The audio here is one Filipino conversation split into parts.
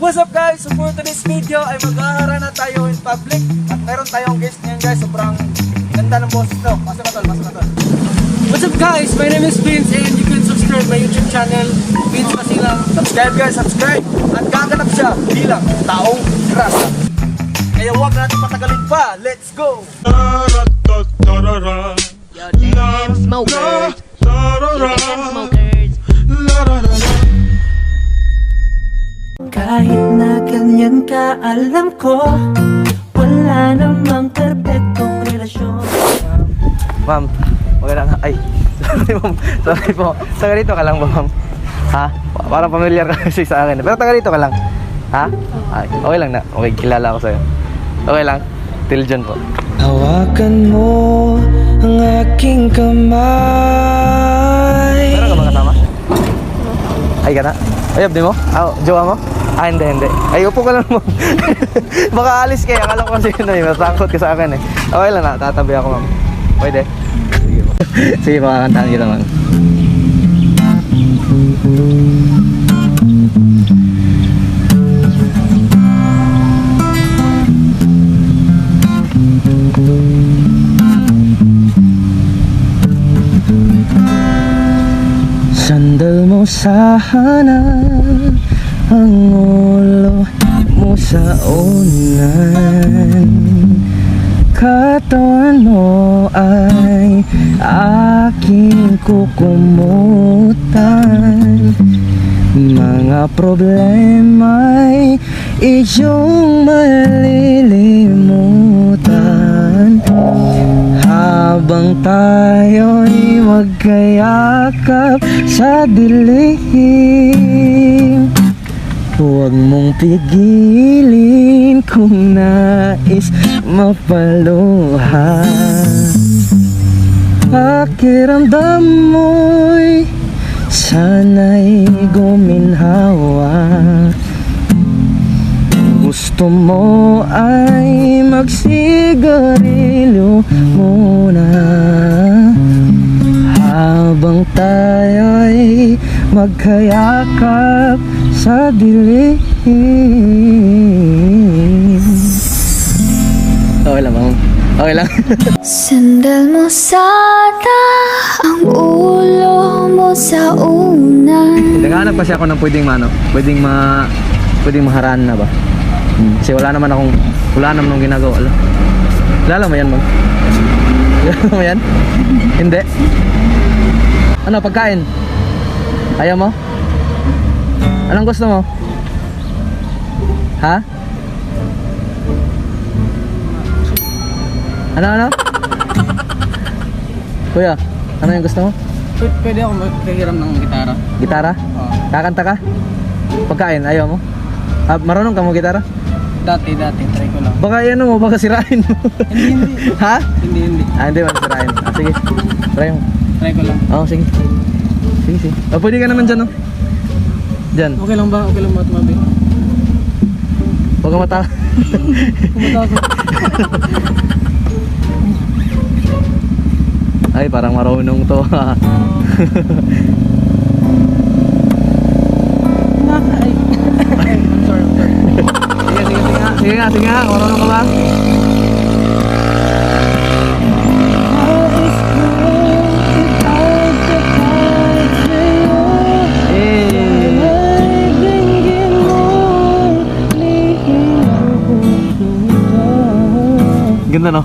What's up guys? So for today's video ay maghaharana tayo in public at meron tayong guest ngayon guys. Sobrang ganda ng boses to. Pasa na tol, pasa na tol. What's up guys? My name is Vince and you can subscribe my YouTube channel Vince Masilang. Subscribe guys, subscribe. At gaganap siya bilang taong rasa. Kaya huwag natin patagalin pa. Let's go! Yo, damn smokers. Damn smokers. Kahit na ganyan ka, alam ko Wala namang perfectong relasyon Ma'am, magandang ay. Sorry ma'am. Sorry po. Taga dito ka lang ba, ma'am? Ha? Pa- Parang familiar ka kasi sa akin. Pero taga dito ka lang. Ha? Ay, okay lang na. Okay, kilala ako sa'yo. Okay lang. Till John po. Hawakan mo ang aking kamay Meron ka ba kasama? Ay, ka na? Ay, abdi mo? Ah, jowa mo? Ah, hindi, hindi. Ay, upo ka lang mo. Baka alis kayo. Akala ko kasi yun eh. Matakot ka sa akin eh. Okay lang na. Tatabi ako, ma'am. Pwede? Sige po. Sige, makakantahan kita, ma'am. Sandal mo sana ang ulo mo sa unan. Katawan ay aking kukumutan. Mga problema'y iyong malilimutan. Habang tayo'y magkayakap sa dilim Huwag mong pigilin kung nais mapaluha. Pakiramdam mo'y sana'y guminhawa. Gusto mo ay magsigarilyo muna. Habang tayo'y magkayakap sa dilim Okay lang, ma'am. Okay lang. Sandal mo sana ang ulo mo sa unan Naghahanap kasi ako ng pwedeng mano, pwedeng ma pwedeng maharaan na ba? Hmm. Kasi wala naman akong wala naman akong ginagawa. Alam. Kilala mo yan, ma'am? Kilala mo yan? Hindi. Ano, pagkain? Ayaw mo? Anong gusto mo? Ha? Ano, ano? Kuya, ano yung gusto mo? Pwede, pwede ako magkahiram ng gitara. Gitara? Kakanta ka? Pagkain, ayaw mo? Ah, marunong ka mo gitara? Dati, dati. Try ko lang. Baka ano mo, baka sirain mo. Hindi, hindi. ha? Hindi, hindi. Ah, hindi man sirain. Ah, sige. Try mo. Try ko lang. Oo, sige. Sige, sige. Oh, pwede ka naman dyan, oh. Dyan. Okay lang ba? Okay lang ba tumabi? Huwag ka mata. Kumatakot. Ay, parang marunong to. Ay. I'm sorry, I'm sorry. sige, sige, sige. Sige nga, sige nga. Marunong ka ba? Ganda no?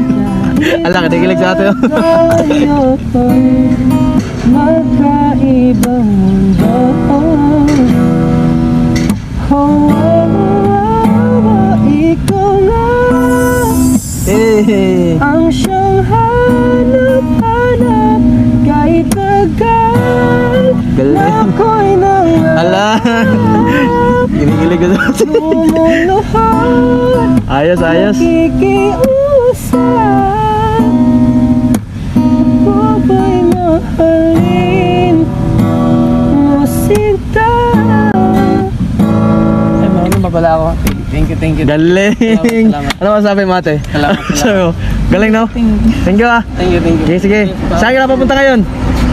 Ala, kadikilig sa atin. Tayo to'y magkaibang mundo oh, ikaw na eh. ang siyang hanap-hanap kahit tagal ako'y nang Kinikilig ko sa Ayos, ayos. Kikiusap Ako ba'y mahalin mo sinta Ay, marunong pa pala ako. Thank you, thank you. Galing. Salamat, salamat. Ano masabi mo ate? Salamat, salamat. Sabi mo, Galing no? Thank you ah. Thank you, thank you. Sige, sige. Saan ka na papunta ngayon?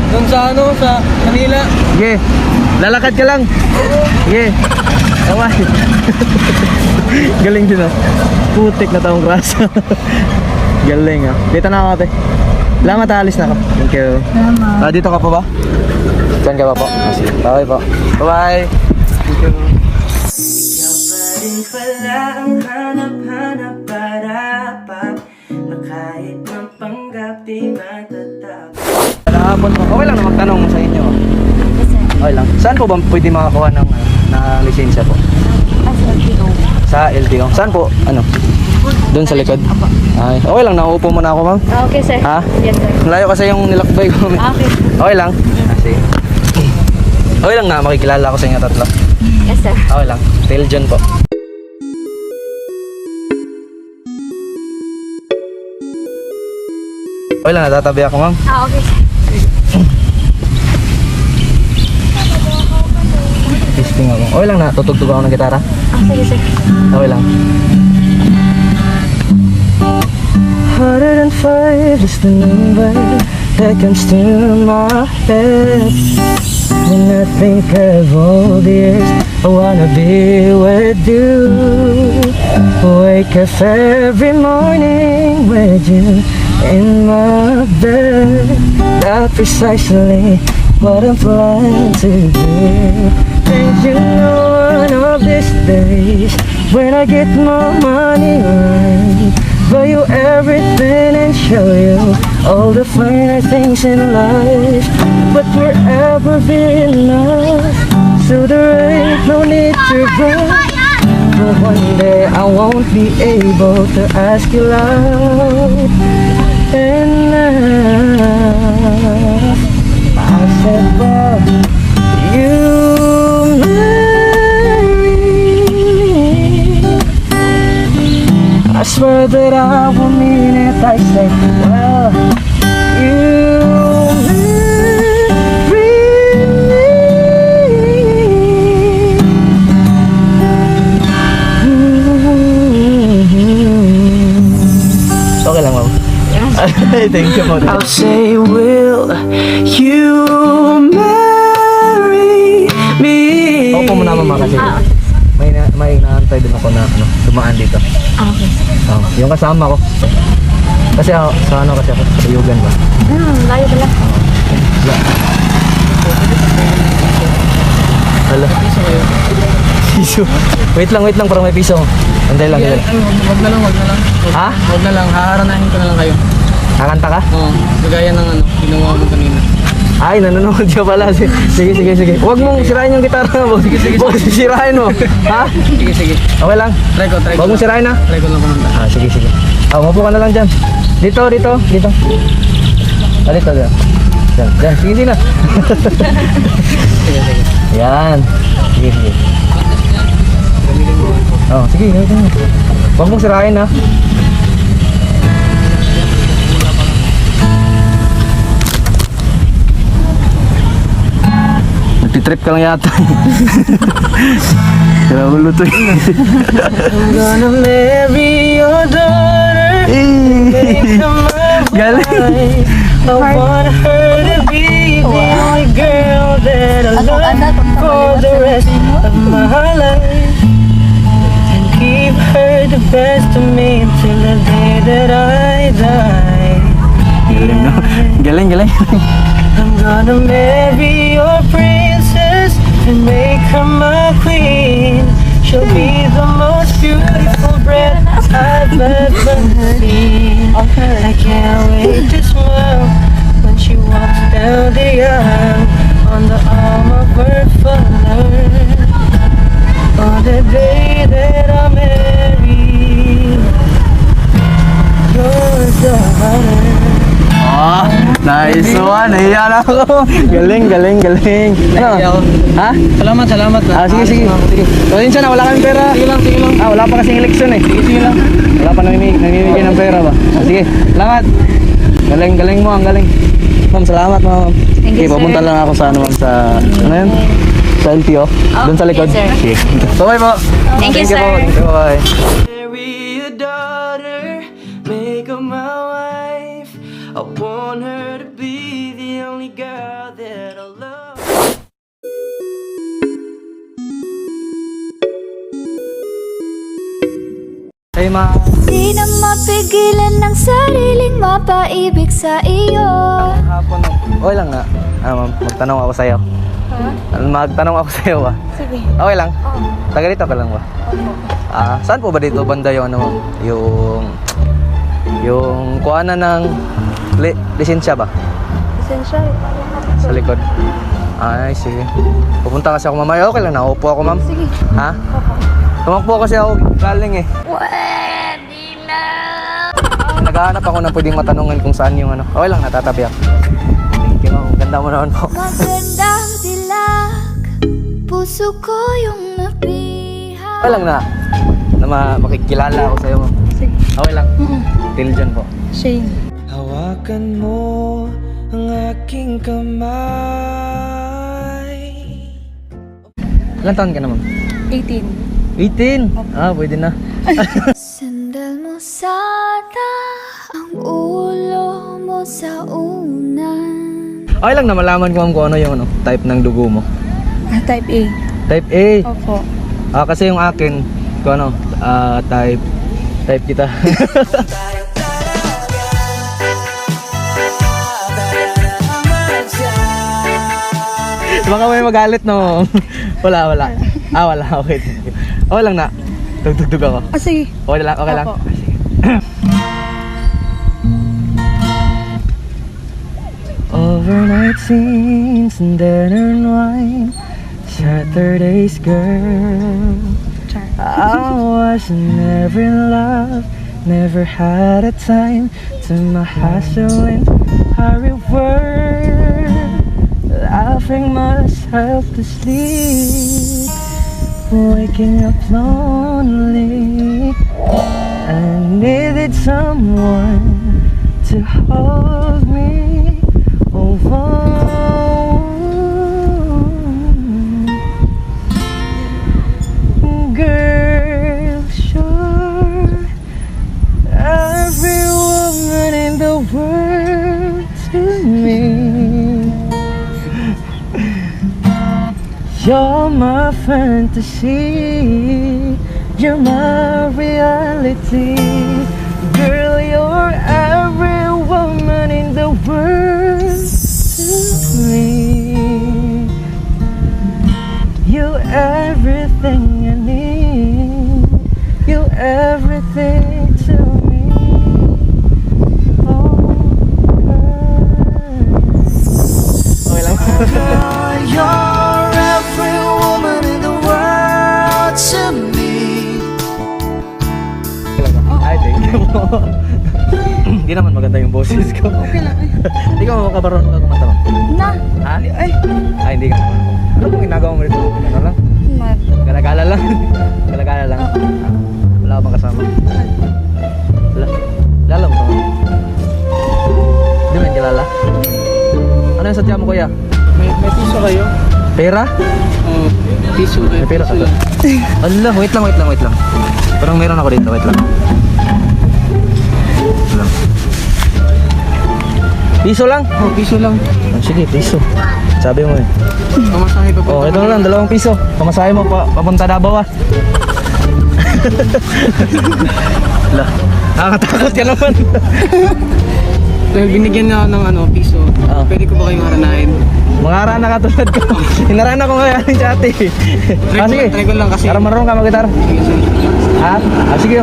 Doon sa ano, sa Manila. Sige. Lalakad ka lang. Sige. Kamay. Galing din ah. Putik na taong grasa. Galing ah. Dito na ako ate. Salamat alis na ako. Thank you. Salamat. Ah, dito ka pa ba? Diyan ka pa po? Ah. Bye po. Bye-bye. Thank you. Ikaw pa rin pala ang hanap-hanap para pa Na kahit ng panggap di matatapos Hapon po. Okay lang na magtanong sa inyo. Ah. Okay lang. Saan po ba pwede makakuha ng ano, na lisensya po? Sa LTO. Saan po? Ano? Doon sa likod? Ay, okay lang. Nauupo muna ako, ma'am. Okay, sir. Ha? Yes, sir. Malayo kasi yung nilakbay ko. Okay. Okay lang. Ah, sige. Okay lang na makikilala ko sa inyo tatlo. Yes, sir. Okay lang. Tail John po. Okay lang, natatabi ako ma'am. Ah, okay, sir. Testing ako. Okay lang na, tutugtog ako ng gitara. Ah, sige, sir. Okay lang. Harder than five is the number that comes to my head. When I think of all the years I wanna be with you. Wake up every morning with you in my bed. That's precisely what I'm planning to do. Know one of these days when I get my money right, buy you everything and show you all the finer things in life. But forever be enough, so there ain't no need to run. But one day I won't be able to ask you out. And I said, well, Swear that I will mean it. I say, well, you marry me. Okay lang, ma'am. Thank you po. I'll say will you marry me Opo muna mama kasi may na, may naantay din ako na ano, dumaan dito. Ah, okay. Oh, yung kasama ko. Kasi ako, sa ano kasi ako, sa Yugan ba? Hmm, layo pala. Hala. Piso. Wait lang, wait lang, parang may piso. Antay lang. Yeah. Wag na lang, wag na lang. Ha? Wag na lang, haharanahin ko na lang kayo. Kakanta ka? Oo, kagaya ng ano, ginawa mo kanina. Ay, nanonood ka pala. Sige, sige, sige. Huwag mong sirain yung gitara mo. Sige, sige. Huwag sirain mo. Ha? Sige, sige. Okay lang. Try ko, try ko. Huwag mong sirain ha. Try ko lang kumanta. Ah, sige, sige. Ah, umupo ka na lang dyan. Dito, dito, dito. Ah, dito, dito. Dyan, dyan. Sige, sige na. Sige, sige. Yan. Sige, sige. Oh, sige. Huwag mong sirain ha. Nagtitrip ka lang yata. Kaya ulo to eh. I'm gonna marry your daughter Make her my Galing. wife I want her to be the only girl that I love For the rest of my life And keep her the best of me Till the day that I die Galing, no? Galing, galing. I'm gonna marry your princess and make her my queen. One. Nahiya na ako. Galing, galing, galing. Ano? Ha? Salamat, salamat. Ah, sige, sige. sige. Pasensya na, wala kami pera. Sige lang, sige lang. Ah, wala pa kasing eleksyon eh. Sige, sige lang. Wala pa namimig, namimigay ng pera ba? Ah, sige, salamat. Galing, galing mo, ang galing. Ma'am, salamat ma'am. Thank you, okay, papunta sir. lang ako sa ano ma'am, sa, ano yun? Sa LTO. Doon sa likod. yes, sir. Sige. Bye po. Thank you, po. sir. Thank you, bye. Ay, ma... Di na mapigilan ng sariling mapaibig sa iyo Hapon? Okay lang nga. Ah, ma'am, magtanong ako sa'yo. Ha? Magtanong ako sa'yo, ba? Sige. Okay lang? Oo. Taga dito ka lang ba? Opo. Ah, saan po ba dito banda yung ano, ma'am? yung yung kuhanan ng li, lisensya ba Essential. sa likod? Ay, sige. Pupunta kasi ako mamaya. Okay lang, naupo ako, ma'am. Sige. Ha? Opo. Tumakbo kasi ako galing eh. Naghahanap ako ng pwedeng matanungan kung saan yung ano. Okay lang, natatabi ako. Thank you, ma'am. Ganda mo naman po. Magandang dilag Puso ko yung napiha Okay lang na. Na ma- makikilala ako sa'yo, ma'am. Sige. Okay lang. Till dyan po. Shane. Hawakan mo ang aking kamay Ilan taon ka na, ma'am? 18. 18? Ah, pwede na. Sandal mo sana Ang ulo mo sa unan Okay lang na malaman ko ma'am kung ano yung ano, type ng dugo mo. Ah, type A. Type A. Opo. Ah, kasi yung akin, kung ano, ah, type, type kita. Baka may magalit no. wala, wala. Ah, wala. Okay. Okay lang na. Tugtugtog ako. Ah, sige. Okay lang, okay lang. Opo. Ah, sige. Overnight scenes and dinner and wine Saturday's girl Char. I was never in love Never had a time to my hustle and hurry work Laughing myself to sleep Waking up lonely. I needed someone to hold me over. Girl, sure Every woman in the world to me You're my fantasy. You're my reality. Girl, you're every woman in the world to me. You everything boses ko. Okay lang. Hindi ka makabaron ka kumanta mo. Na. Ha? Ay! Ay, hindi ka. Ano pong ginagawa mo rito? Ano lang? Galagala lang. Galagala lang. Ah, Wala ka bang kasama? Wala. Lala mo ba? Hindi mo kilala? Ano yung sadya mo kuya? May, may piso kayo? Pera? Oo, piso. May pera ka ba? Allah, wait lang, wait lang, wait lang. Parang meron ako dito, wait lang. Wait lang. Piso lang? Oh, piso lang. Ah, sige, piso. Sabi mo eh. Pamasahe pa Oh, ito na lang, dalawang piso. Pamasahe mo pa, papunta Davao ah. Lah, nakakatakot ka naman. Dahil binigyan na ako ng ano, piso. Ah. Pwede ko ba kayong haranahin? Mga rana katulad ko. Hinarana ko ngayon yung ate. Ah, sige. Try ko lang kasi. Para marunong ka mag-gitar. Sige, sige. Ha? Ah, sige.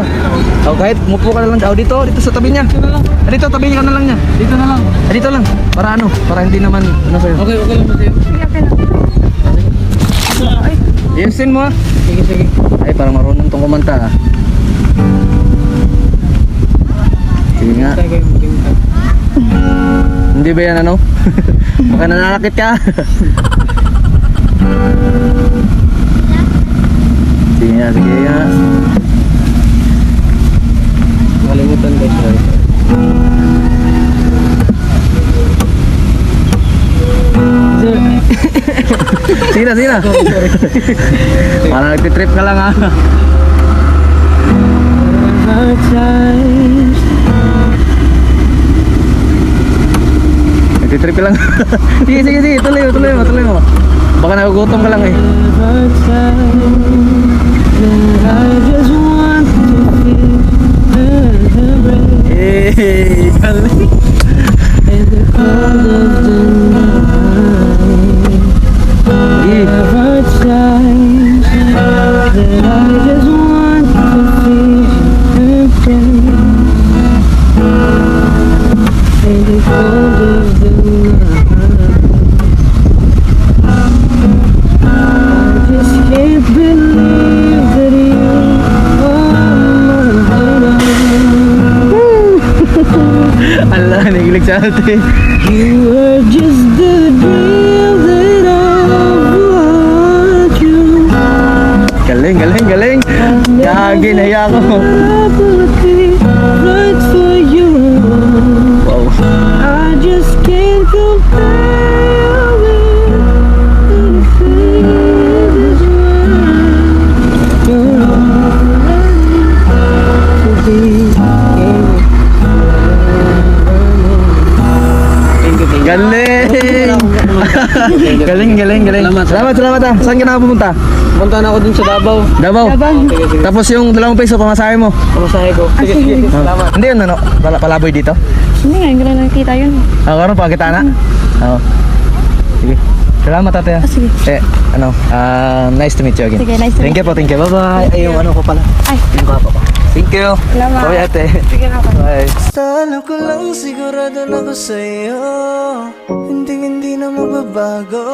Oh, kahit mupo ka na lang. Oh, dito, dito sa tabi niya. Dito na lang. Ah, dito, tabi ka na lang niya. Dito na lang. Ah, dito lang. Para ano? Para hindi naman, ano sa'yo. Okay, okay lang sa'yo? Sige, okay lang. Ay, Ayusin mo ah. Sige, sige. Ay, parang marunong tong kumanta ah. Sige nga. Yung maging Hindi ba yan ano? Baka nananakit ka. sige nga, sige nga. Kalimutan guys. Right? Sige na, sige na. Parang nagtitrip ka lang ah. Nagtitrip ka lang. sige, sige, sige. Tuloy mo, tuloy mo, tuloy mo. Baka nagugutom ka lang eh. Hey, nagilig sa atin. You are just the dream that I want you. Galing, galing, galing. Gagi, nahiya ako. Galing, galing, galing. Salamat, salamat ah. Saan ka na pupunta? Punta na ako dun sa Davao. Davao. Tapos yung dalawang peso pamasahe mo. Pamasahe ko. Sige, sige. Salamat. Hindi yun ano, pala, palaboy dito. Hindi nga, hindi ko na nakita yun. Ako ano, pakita na. Oo. Sige. Salamat ate ah. sige. Eh, ano, ah, nice to meet you again. Sige, nice to Thank you po, thank you. Bye-bye. Ay, yung ano ko pala. Ay. Yung papa ko. Thank you. Salamat. Bye ate. Sige na ako. Bye. Sana ko lang sigurado na ko sa'yo Hindi hindi na magbabago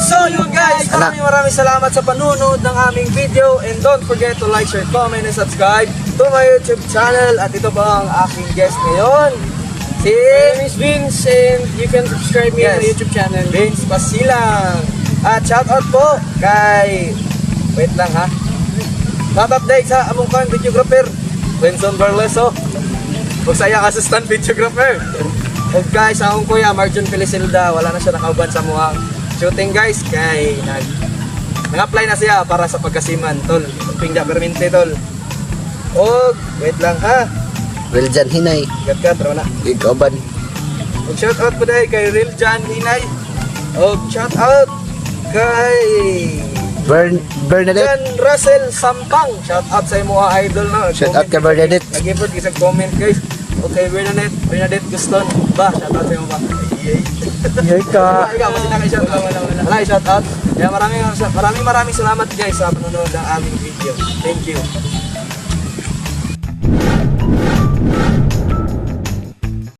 So yun guys, maraming maraming salamat sa panunood ng aming video and don't forget to like, share, comment, and subscribe to my YouTube channel at ito pa ang aking guest ngayon si Miss Vince and you can subscribe me Yes. on my YouTube channel. Vince Pasilang at shoutout po kay wait lang ha. Shoutout day sa among kan videographer Benson Barleso. Ug saya assistant videographer. Ug guys akong kuya Marjon Felicilda wala na siya nakauban sa mga shooting guys. Kay nag nag-apply na siya para sa pagkasiman tol. Pingda permente tol. Ug wait lang ha Dyan, hinay. gat raw na Ikaban. ug shout out po dahil kay Real John Hinay ug shout out kay Bern, Bernadette. John Russell Sampang. Shout out sa imo mga idol na. Shout out kay Bernadette. Nag-effort isang comment guys. Okay, Bernadette, Bernadette Guston. Ba, shout out sa imo ba? Yay ka. Ikaw, kasi naka-shout out. Wala, wala. Wala, shout out. Kaya maraming, maraming maraming salamat guys sa panonood ng aming video. Thank you.